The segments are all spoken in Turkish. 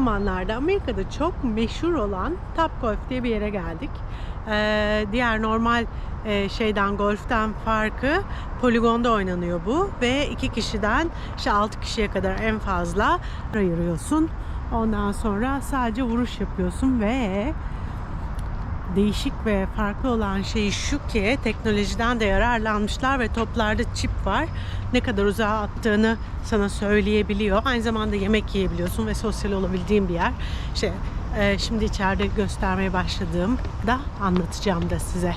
zamanlarda Amerika'da çok meşhur olan Top Golf diye bir yere geldik. Ee, diğer normal e, şeyden golften farkı poligonda oynanıyor bu ve iki kişiden işte altı kişiye kadar en fazla ayırıyorsun. Ondan sonra sadece vuruş yapıyorsun ve değişik ve farklı olan şey şu ki teknolojiden de yararlanmışlar ve toplarda çip var. Ne kadar uzağa attığını sana söyleyebiliyor. Aynı zamanda yemek yiyebiliyorsun ve sosyal olabildiğin bir yer. İşte e, şimdi içeride göstermeye başladığımda anlatacağım da size.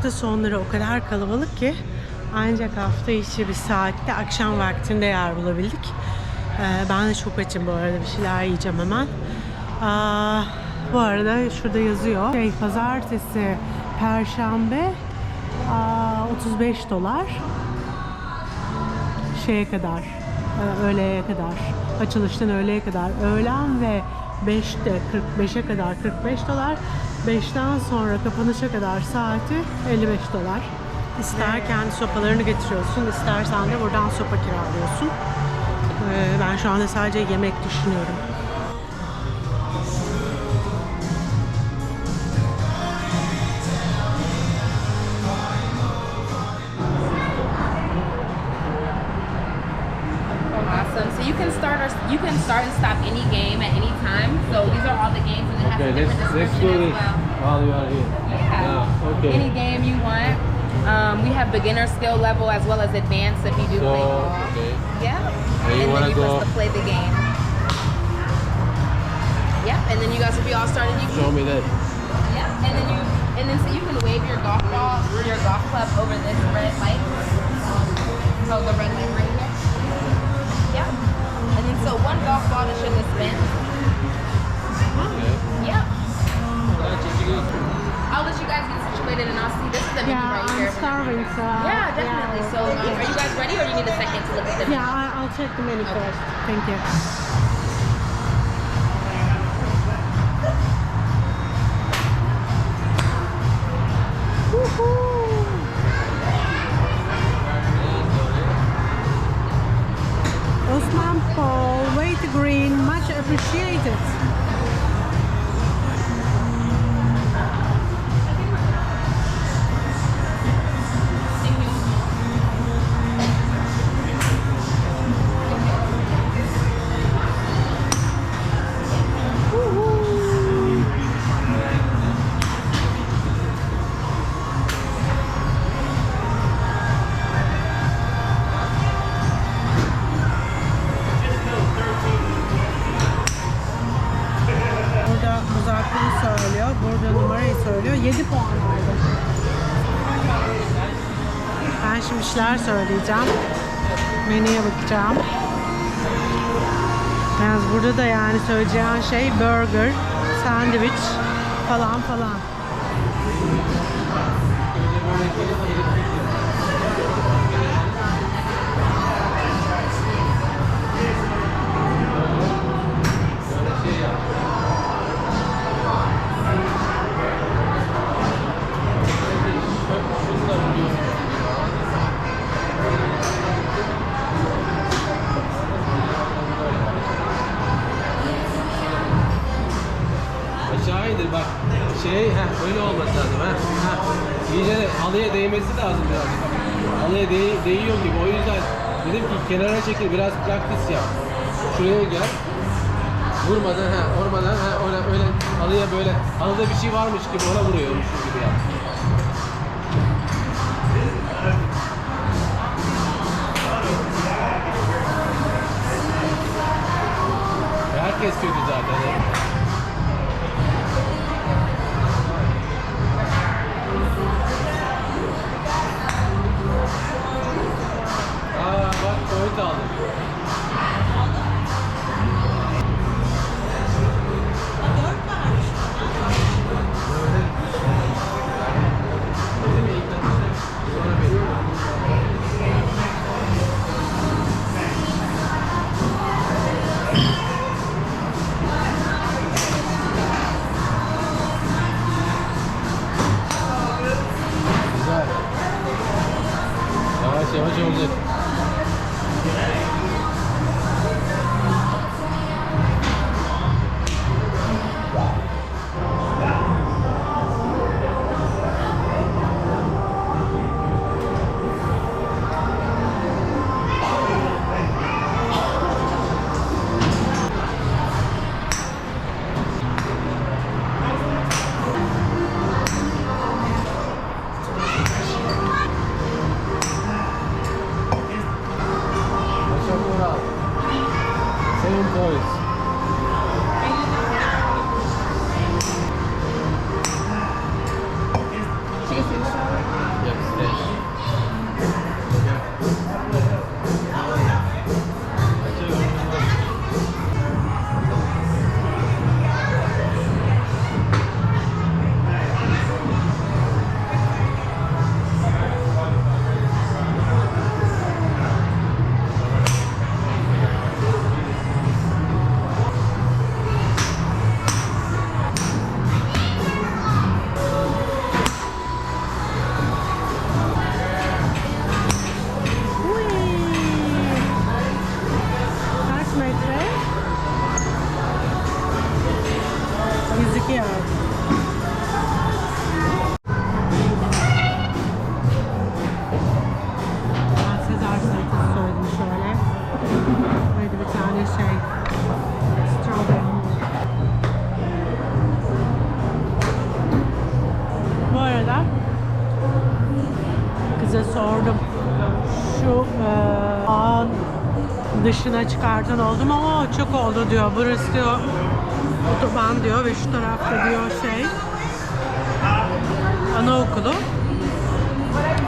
hafta sonları o kadar kalabalık ki ancak hafta içi bir saatte akşam vaktinde yer bulabildik. Ee, ben de çok açım bu arada bir şeyler yiyeceğim hemen. Bu arada şurada yazıyor. Şey, pazartesi, perşembe aa, 35 dolar. Şeye kadar, e, öğleye kadar. Açılıştan öğleye kadar. Öğlen ve 5'te 45'e kadar 45 dolar. 5'ten sonra kapanışa kadar saati 55 dolar. İster kendi sopalarını getiriyorsun, istersen de buradan sopa kiralıyorsun. Ee, ben şu anda sadece yemek düşünüyorum. Awesome. So you can start or you can start and stop any game at any time. So these are all the games, and it has Okay, a let's different let's description do as this well. while you are here. Yeah. Yeah, okay. Any game you want. Um, we have beginner skill level as well as advanced if you do So play ball. okay. Yeah. So you and then you go- press to play the game. Yep. And then you guys will be all started. You Show me that. Yep. And then you and then so you can wave your golf ball, your golf club over this red light. So the red light right here. Yep. And then so one golf ball to show the spin. Okay. Yep. I'll let you guys get situated and I'll see. This is the menu Yeah, right I'm here. starving, so... Yeah, definitely. So, um, are you guys ready, or do you need a second to look at the menu? Yeah, I'll check the menu first. Thank you. Bir şeyler söyleyeceğim. Menüye bakacağım. Yalnız burada da yani söyleyeceğin şey burger, sandviç falan falan. Öyle olması lazım ha. İyice halıya değmesi lazım biraz. Halıya değ değiyor gibi. O yüzden dedim ki kenara çekil biraz praktis yap. Şuraya gel. Vurmadan ha, ormadan ha öyle öyle halıya böyle halıda bir şey varmış gibi ona vuruyormuş gibi yap. Herkes kötü zaten. Dışına çıkartan oldu mu? O çok oldu diyor. Burası diyor otoban diyor ve şu tarafta diyor şey anaokulu.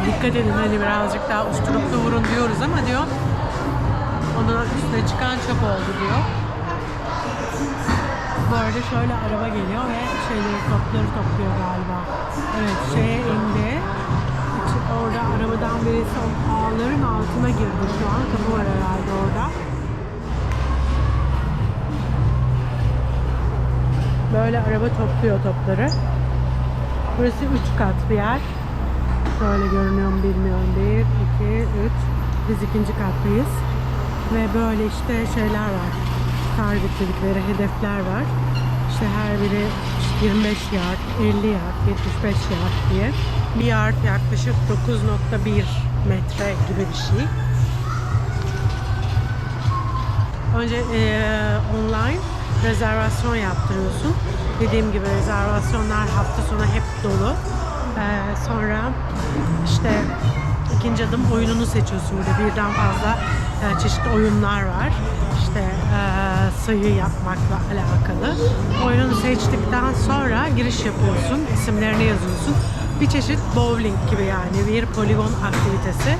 Dikkat edin hani birazcık daha usturuplu vurun diyoruz ama diyor onun üstüne çıkan çok oldu diyor. Bu arada şöyle araba geliyor ve şeyleri topları topluyor galiba. Evet şeye indi. Orada arabadan birisi ağların altına girdi şu an. Kapı var herhalde orada. Böyle araba topluyor topları. Burası üç kat bir yer. Şöyle görünüyor mu bilmiyorum. Bir, iki, üç. Biz ikinci kattayız. Ve böyle işte şeyler var. Target dedikleri hedefler var. İşte her biri işte 25 yard, 50 yard, 75 yard diye. Bir yard yaklaşık 9.1 metre gibi bir şey. Önce eee, online rezervasyon yaptırıyorsun. Dediğim gibi rezervasyonlar hafta sonu hep dolu. Eee, sonra işte ikinci adım oyununu seçiyorsun. Burada birden fazla eee, çeşitli oyunlar var. İşte eee, sayı yapmakla alakalı. Oyununu seçtikten sonra giriş yapıyorsun. isimlerini yazıyorsun. Bir çeşit bowling gibi yani bir poligon aktivitesi.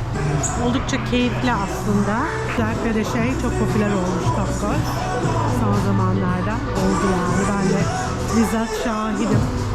Oldukça keyifli aslında. Özellikle de şey çok popüler olmuş Top. Son zamanlarda oldu yani. Ben de bizzat şahidim.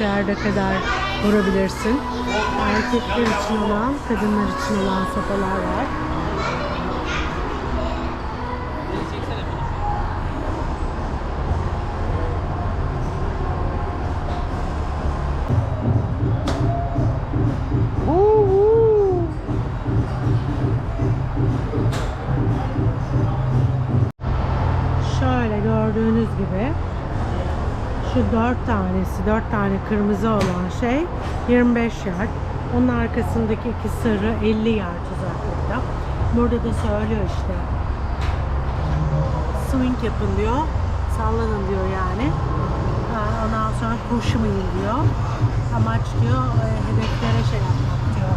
Yerde kadar vurabilirsin. Erkekler için olan, kadınlar için olan sopalar var. Dört tanesi, dört tane kırmızı olan şey 25 yard. Onun arkasındaki iki sarı 50 yard uzaklıkta. Burada da söylüyor işte. Swing yapın diyor. Sallanın diyor yani. Ondan sonra koşmayın diyor. Amaç diyor e, hedeflere şey yapmak diyor.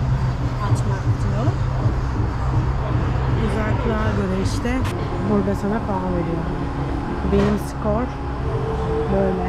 Atmak diyor. Uzaklığa göre işte burada sana puan veriyor. Benim skor böyle.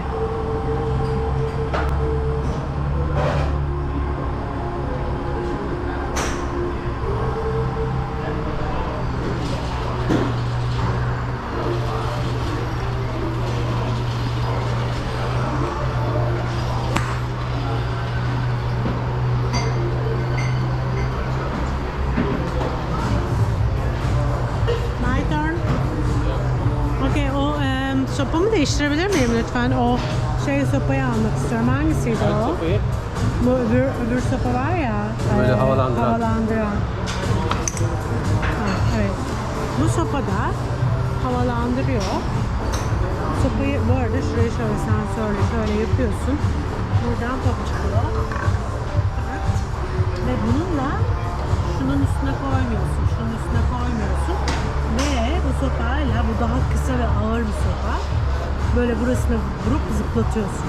Lütfen? O şey sopayı almak istiyorum. Hangisiydi o? Sopayı Bu öbür, öbür sopa var ya. Böyle e, havalandıran. Havalandıran. Ha, evet. Bu sopa da havalandırıyor. Sopayı bu arada şuraya şöyle sensörle şöyle yapıyorsun. Buradan top çıkıyor. Evet. Ve bununla şunun üstüne koymuyorsun. Şunun üstüne koymuyorsun. Ve bu sopayla bu daha kısa ve ağır bir sopa. Böyle burasına vurup zıplatıyorsun.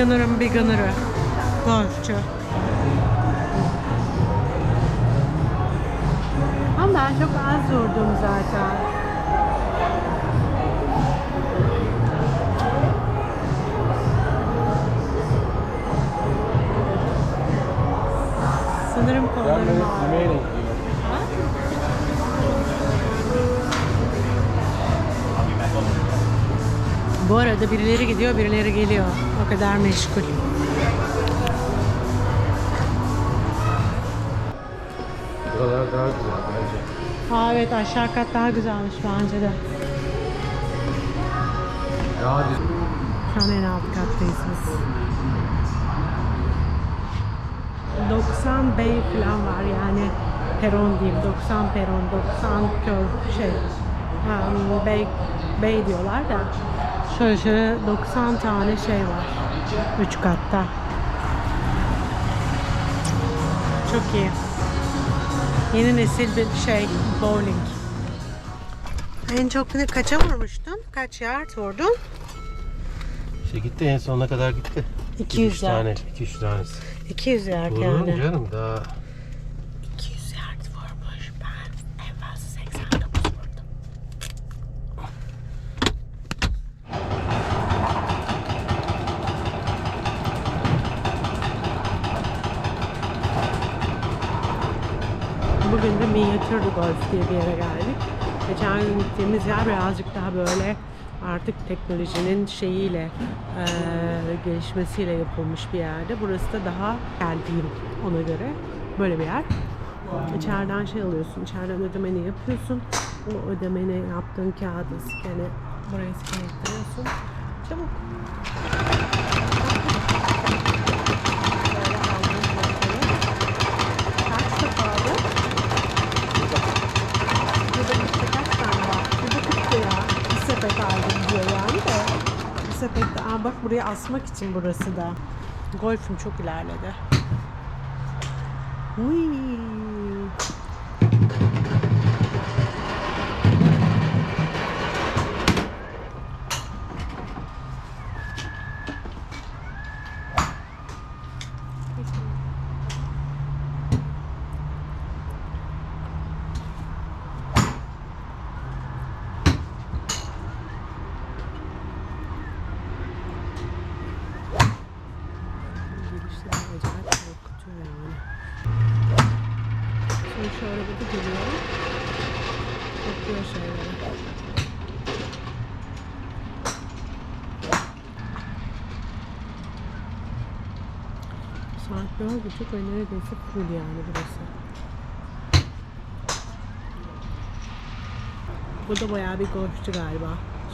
Beginner'ım beginner'ı. Golfçu. Ama ben çok az vurdum zaten. Sanırım kollarım ağrıyor. Bu arada birileri gidiyor, birileri geliyor. O kadar meşgul. Buralar daha güzel bence. Aa evet aşağı kat daha güzelmiş bence de. Daha. Şu an en alt kattayız biz. 90 bey falan var yani peron diyeyim 90 peron 90 kör şey um, bey, bey diyorlar da şöyle şöyle 90 tane şey var. 3 katta. Çok iyi. Yeni nesil bir şey bowling. En çok ne kaça vurmuştun? Kaç yard vurdun? İşte gitti en sonuna kadar gitti. 200 3 yard. tane, 200 tanesi. 200 yard Vururum yani. canım? Daha 200 yard vurmuş. Ben en fazla 89 vurdum. Bugün de minyatür golf diye bir yere geldik. Geçen gün gittiğimiz yer birazcık daha böyle artık teknolojinin şeyiyle eee, gelişmesiyle yapılmış bir yerde. Burası da daha geldiğim ona göre böyle bir yer. İçeriden şey alıyorsun, içeriden ödemeni yapıyorsun. O ödemeni yaptığın kağıdı skene, buraya scan ettiriyorsun. Çabuk. Böyle aldığın fiyatları. Kaç da pahalı? Burada işte kaç tane var? Burada 40 lira. Bir sepet aldım diyor yani de. Bir sepette, aa bak buraya asmak için burası da. Golfüm çok ilerledi. Uy. Girişleri acayip korkutuyor yani. Sonra şu arabada geliyor. Topluyor şeyleri. Saat dört buçuk ve neredeyse full yani burası. Bu da bayağı bir golfçü galiba.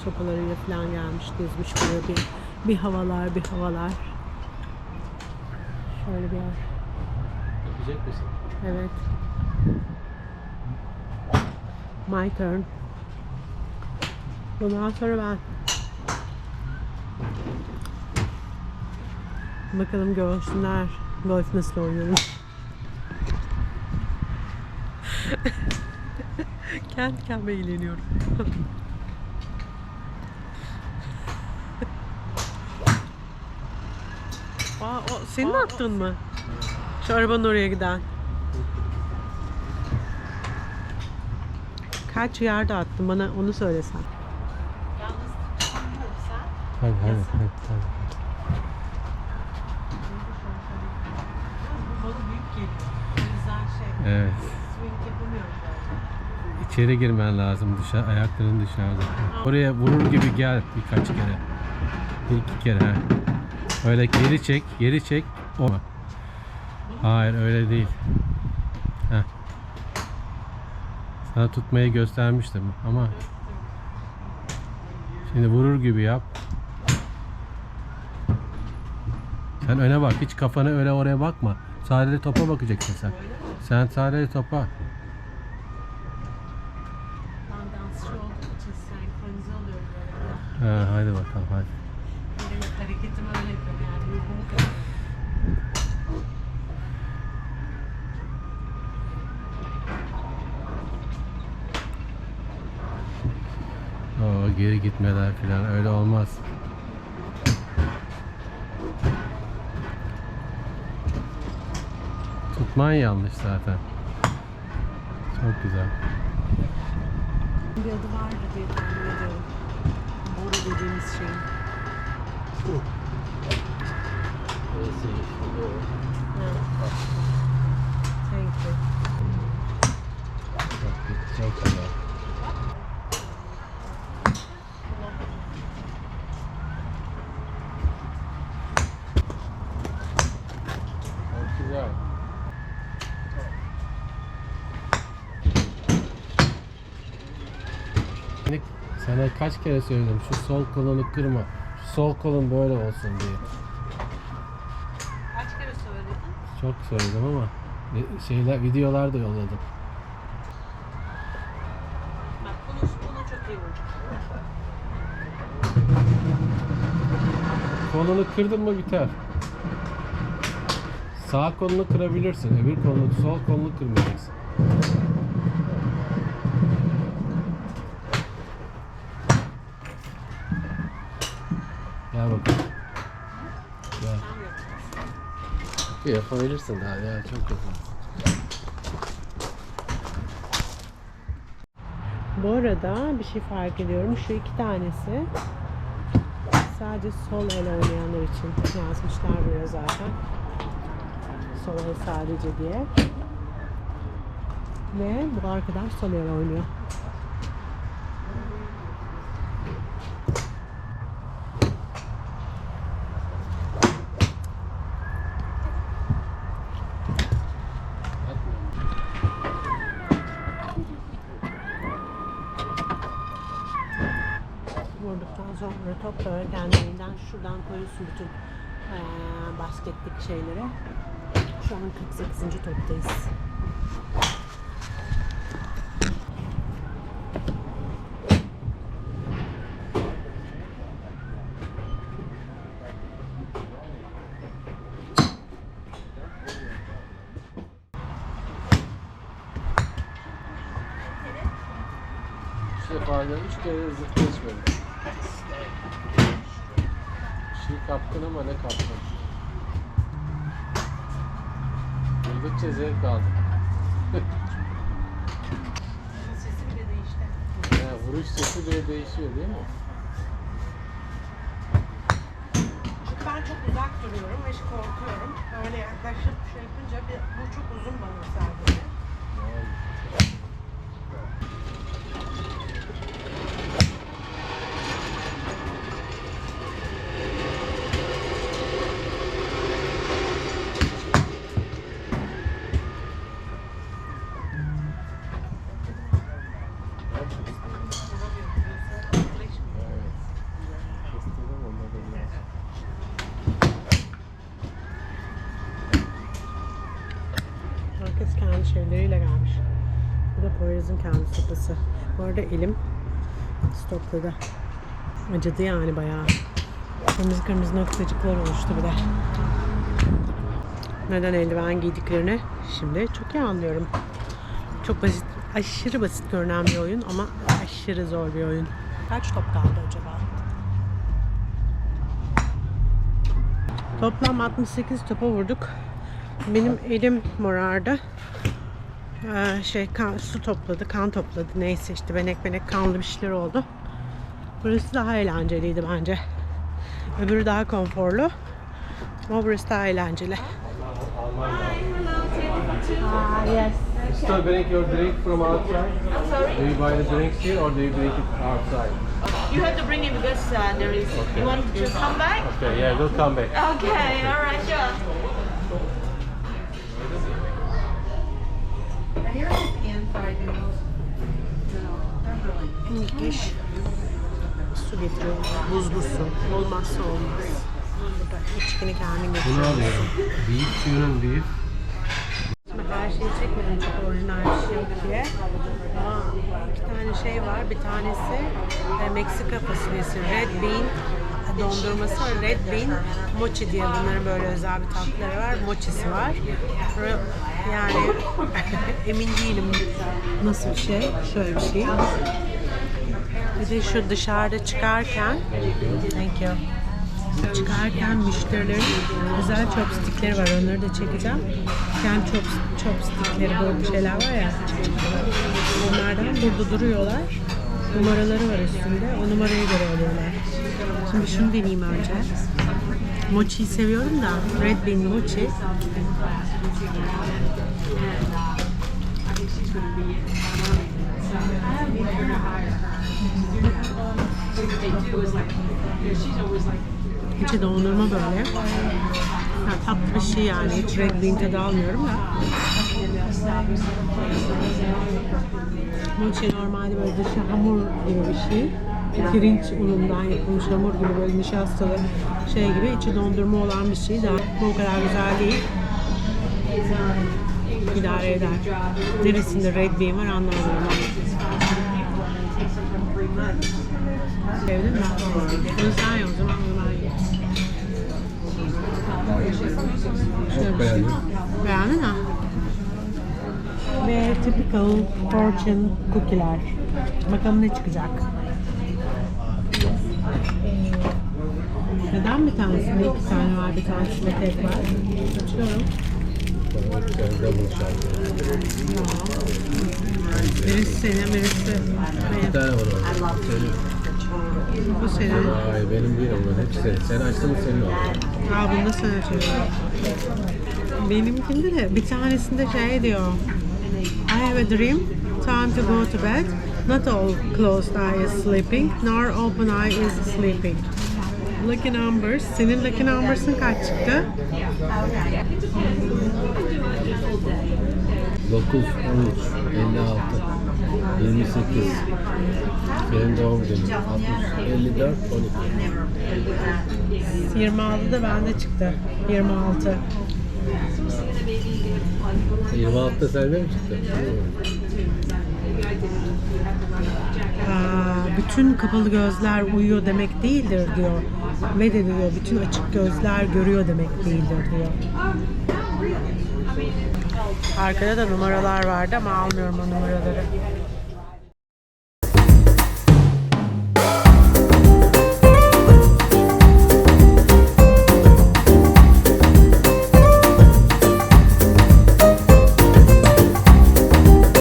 Sopalarıyla falan gelmiş, gezmiş böyle bir, bir havalar, bir havalar. Şöyle bir yer. yapacak mısın? Evet. My turn. Bundan sonra ben. Bakalım görsünler golf nasıl oynuyorum. Kendi kendime eğleniyorum. Aa, o, senin attın mı? Şu arabanın oraya giden. Kaç yerde attın bana onu söylesen. Hadi. Evet. İçeri girmen lazım dışarı ayakların dışarıda. Oraya vurur gibi gel birkaç kere. Bir iki kere. ha. Öyle geri çek, geri çek. O. Hayır öyle değil. Heh. Sana tutmayı göstermiştim ama şimdi vurur gibi yap. Sen öne bak. Hiç kafanı öyle oraya bakma. Sadece topa bakacaksın sen. Sen sadece topa. Ha, hadi bakalım hadi. Hareketimi öyle yapıyorum yani. Oo, geri gitmeler falan öyle olmaz. Tutman yanlış zaten. Çok güzel. Bir adı vardı diye tahmin ediyorum. Bora dediğimiz şeyin. Ha. Thank you. Çok, çok güzel. Çok güzel. Hani Sana kaç kere söyledim şu sol kolunu kırma. Şu sol kolun böyle olsun diye. Kaç kere söyledin? Çok söyledim ama şeyler videolar da yolladım. Bak bunu, bunu çok iyi vuracak. Kolunu kırdın mı biter. Sağ kolunu kırabilirsin. Öbür kolunu, sol kolunu kırmayacaksın. Gel bakalım. Gel. Tam yok. Yapabilirsin daha ya çok güzel. Bu arada bir şey fark ediyorum. Şu iki tanesi sadece sol el oynayanlar için yazmışlar buraya zaten. Sol el sadece diye. Ve bu arkadaş sol el oynuyor. Vurduktan sonra top böyle kendiliğinden koyuyorsun bütün eee basketlik şeyleri. Şu an 48. toptayız. Defa da üç kere zıt geçmedi. Bir şey kaptın ama ne kaptın? Vurdukça zevk aldım. Sesi bile değişti. Ya, vuruş sesi bile değişiyor değil mi? Çünkü ben çok uzak duruyorum ve korkuyorum. Öyle yaklaşıp şey yapınca bir, bu çok uzun bana sadece. Evet. Kestirdim onları biraz. Herkes kendi şeyleriyle gelmiş. Bu da Poyraz'ın kendi sopası. Bu arada elim stopladı. Acıdı yani bayağı. Kırmızı kırmızı noktacıklar oluştu bir de. Neden eldiven giydiklerini şimdi çok iyi anlıyorum. Çok basit, aşırı basit görünen bir oyun ama aşırı zor bir oyun. Kaç top kaldı acaba? Toplam 68 topa vurduk. Benim elim morardı. Ee, şey kan, su topladı, kan topladı. Neyse işte benek benek kanlı bir şeyler oldu. Burası daha eğlenceliydi bence. Öbürü daha konforlu. Ama burası daha eğlenceli. Ah, yes. Still bring your drink from outside? Do you buy the drinks here or do you drink it outside? You have to bring it because uh, there is. You want to come back? Okay, yeah, we'll come back. Okay, all right, sure. İş su getiriyorlar. Buzlu su. Olmazsa olmaz. Burada içkini kendin Bunu getiriyorsun. alıyorum. Büyük suyunun büyük. Her şeyi çekmedim çok orijinal bir şey diye. Ama iki tane şey var. Bir tanesi e, Meksika fasulyesi Red Bean dondurması var. Red Bean Mochi diye bunların böyle özel bir tatlıları var. Mochisi var. Yani emin değilim nasıl bir şey. Şöyle bir şey. Bir de şu dışarıda çıkarken Thank you. Çıkarken müşterilerin özel chopstickleri var. Onları da çekeceğim. Kendi chop, chopstickleri böyle şeyler var ya. Onlardan burada duruyorlar. Numaraları var üstünde. O numaraya göre alıyorlar. Şimdi şunu deneyeyim önce. Mochi'yi seviyorum da Red Bean Mochi. İçi dondurma böyle. Ha, tatlı bir şey yani. Hiç Red Bean tadı almıyorum da. Mochi normalde böyle dışı hamur gibi bir şey. Pirinç unundan yapılmış hamur gibi böyle nişastalı şey gibi içi dondurma olan bir şey. Daha bu kadar güzel değil. İdare eder. Neresinde Red Bean var anlamadım. Sevdin mi? Bunu sen ye o zaman bunu ben yiyeyim. Çok beğendim. Beğendin mi? Ve typical fortune cookie'ler. Bakalım ne çıkacak. Neden bir tanesinde iki tane var, bir tanesinde tek var? Açıyorum. Birisi senin, birisi Bir benim. tane var orada. Senin. Bu senin. Ay benim değil onlar. Hepsi senin. Sen açtın mı senin oldu. Aa bunu da sen açıyorsun. Benimkinde de bir tanesinde şey diyor. I have a dream, time to go to bed. Not all closed eye is sleeping, nor open eye is sleeping. Lucky numbers. Senin lucky numbers'ın kaç çıktı? 9, 13, 56, 28. Benim doğum günüm. 60, 54, 12. 26 da bende çıktı. 26. 26'da sende mi çıktı? Aa, bütün kapalı gözler uyuyor demek değildir diyor. Ve de diyor bütün açık gözler görüyor demek değildir diyor. Arkada da numaralar vardı ama almıyorum o numaraları.